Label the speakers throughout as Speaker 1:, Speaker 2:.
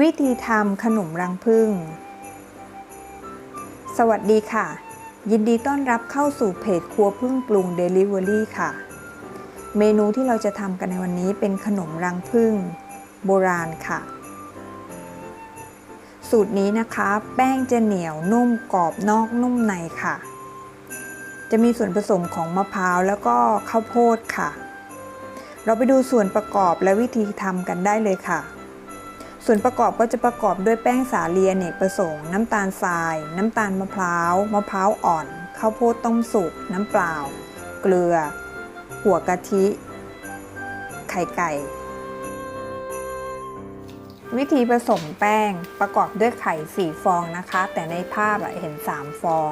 Speaker 1: วิธีทำขนมรังผึ้ง สวัสดีค่ะ ยินดีต้อนรับเข้าสู่เพจครัวพึ่งปรุง Delivery ค่ะ เมนูที่เราจะทำกันในวันนี้เป็นขนมรังผึ้งโบราณค่ะ สูตรนี้นะคะ แป้งจะเหนียวนุ่มกรอบนอกนุ่มในค่ะ จะมีส่วนผสมของมะพร้าวแล้วก็ข้าวโพดค่ะ เราไปดูส่วนประกอบและวิธีทำกันได้เลยค่ะ ส่วนประกอบก็จะประกอบด้วยแป้งสาลีอเนกประสงค์ น้ำตาลทราย น้ำตาลมะพร้าว มะพร้าวอ่อน ข้าวโพดต้มสุก น้ำเปล่า เกลือ หัวกะทิ ไข่ไก่ วิธีผสมแป้งประกอบด้วยไข่ 4 ฟองนะคะ แต่ในภาพเห็น 3 ฟอง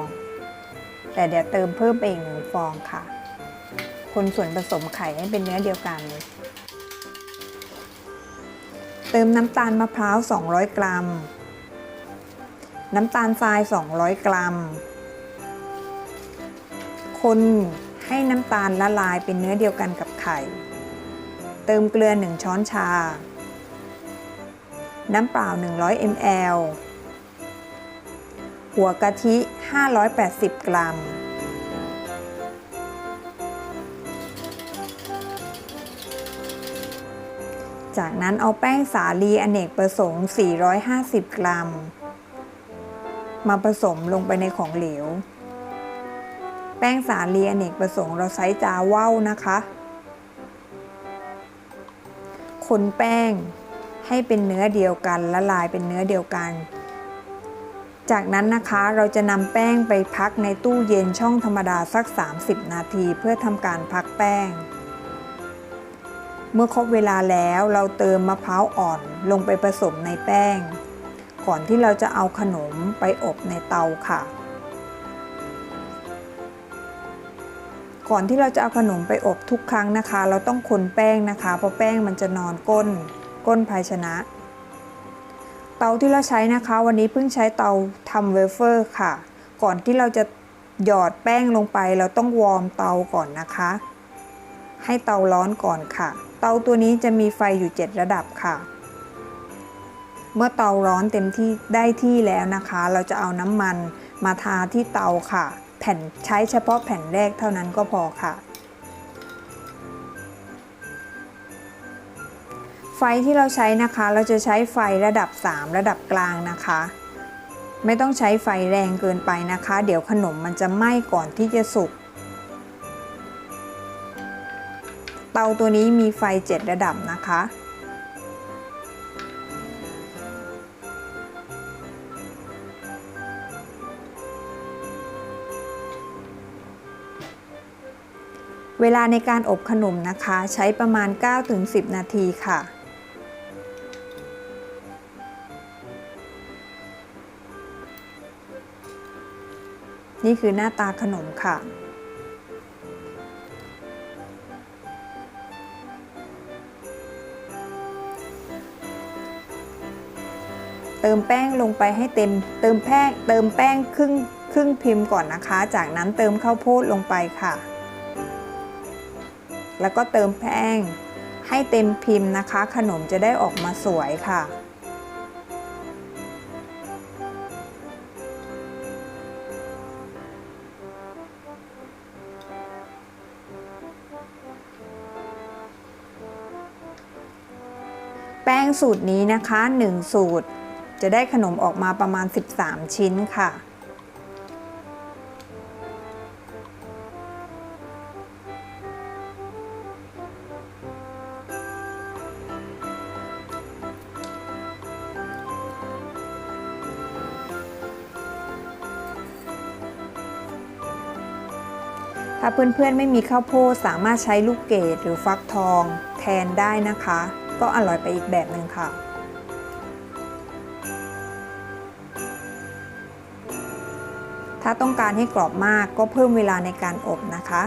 Speaker 1: แต่เดี๋ยวเติมเพิ่มไปอีกหนึ่งฟองค่ะ คนส่วนผสมไข่ให้เป็นเนื้อเดียวกัน เติมน้ำตาลมะพร้าว 200 กรัม น้ำตาลทราย 200 กรัม คนให้น้ำตาลละลายเป็นเนื้อเดียวกันกับไข่ เติมเกลือ 1 ช้อนชา น้ำเปล่า 100 ml หัวกะทิ 580 กรัม จากนั้นเอาแป้งสาลีอเนกประสงค์ 450 กรัม มาผสมลงไปในของเหลว แป้งสาลีอเนกประสงค์เราใช้จาว่าวนะคะ คนแป้งให้เป็นเนื้อเดียวกันละลายเป็นเนื้อเดียวกัน จากนั้นนะคะเราจะนำแป้งไปพักในตู้เย็นช่องธรรมดาสัก 30 นาทีเพื่อทำการพักแป้ง เมื่อครบเวลาแล้วเราเติมมะพร้าวอ่อนลงไปผสมในแป้ง ก่อนที่เราจะเอาขนมไปอบในเตาค่ะ ก่อนที่เราจะเอาขนมไปอบทุกครั้งนะคะ เราต้องคนแป้งนะคะเพราะแป้งมันจะนอนก้น ก้นภาชนะ เตาที่เราใช้นะคะ วันนี้เพิ่งใช้เตาทำเวเฟอร์ค่ะ ก่อนที่เราจะหยอดแป้งลงไป เราต้องวอร์มเตาก่อนนะคะ ให้เตาร้อนก่อนค่ะ เตาตัวนี้จะมีไฟอยู่ 7 ระดับค่ะ เมื่อเตาร้อนเต็มที่ได้ที่แล้วนะคะ เราจะเอาน้ำมันมาทาที่เตาค่ะ แผ่นใช้เฉพาะแผ่นแรกเท่านั้นก็พอค่ะ ไฟที่เราใช้นะคะ เราจะใช้ไฟระดับ 3 ระดับกลางนะคะ ไม่ต้องใช้ไฟแรงเกินไปนะคะ เดี๋ยวขนมมันจะไหม้ก่อนที่จะสุก เตาตัวนี้มีไฟ 7 ระดับนะคะ เวลาในการอบขนมนะคะ ใช้ประมาณ 9-10 นาทีค่ะนี่คือหน้าตาขนมค่ะ เติมแป้งลงไปให้เต็ม เติมแป้งเติมแป้งครึ่งครึ่งพิมพ์ก่อนนะคะ จากนั้นเติมข้าวโพดลงไปค่ะ แล้วก็เติมแป้งให้เต็มพิมพ์นะคะ ขนมจะได้ออกมาสวยค่ะ แป้งสูตรนี้นะคะ 1 สูตร จะได้ขนมออกมาประมาณ 13 ชิ้นค่ะ ถ้าเพื่อนๆไม่มีข้าวโพดสามารถใช้ลูกเกดหรือฟักทองแทนได้นะคะ ก็อร่อยไปอีกแบบหนึ่งค่ะ ถ้าต้องการให้กรอบมากก็เพิ่มเวลาในการอบนะคะ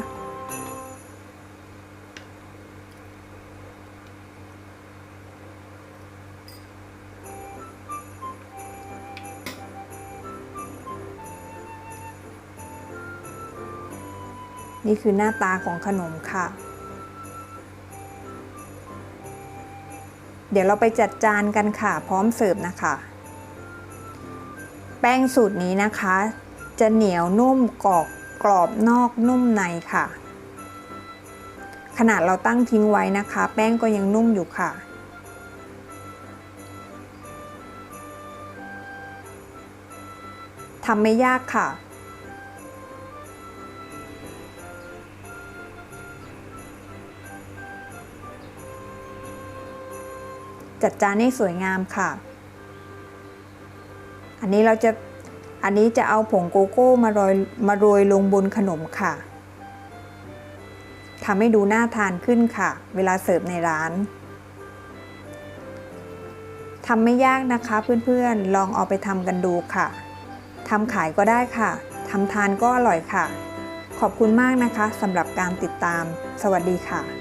Speaker 1: นี่คือหน้าตาของขนมค่ะ เดี๋ยวเราไปจัดจานกันค่ะ พร้อมเสิร์ฟนะคะ แป้งสูตรนี้นะคะ จะเหนียวนุ่มกรอบกรอบนอกนุ่มในค่ะ ขนาดเราตั้งทิ้งไว้นะคะ แป้งก็ยังนุ่มอยู่ค่ะ ทำไม่ยากค่ะจัดจานให้สวยงามค่ะ อันนี้เราจะ อันนี้จะเอาผงโกโก้มาโรยมาโรยลงบนขนมค่ะทำให้ดูน่าทานขึ้นค่ะ เวลาเสิร์ฟในร้านทำไม่ยากนะคะเพื่อนๆ ลองเอาไปทำกันดูค่ะทำขายก็ได้ค่ะทำทานก็อร่อยค่ะ ขอบคุณมากนะคะสำหรับการติดตาม สวัสดีค่ะ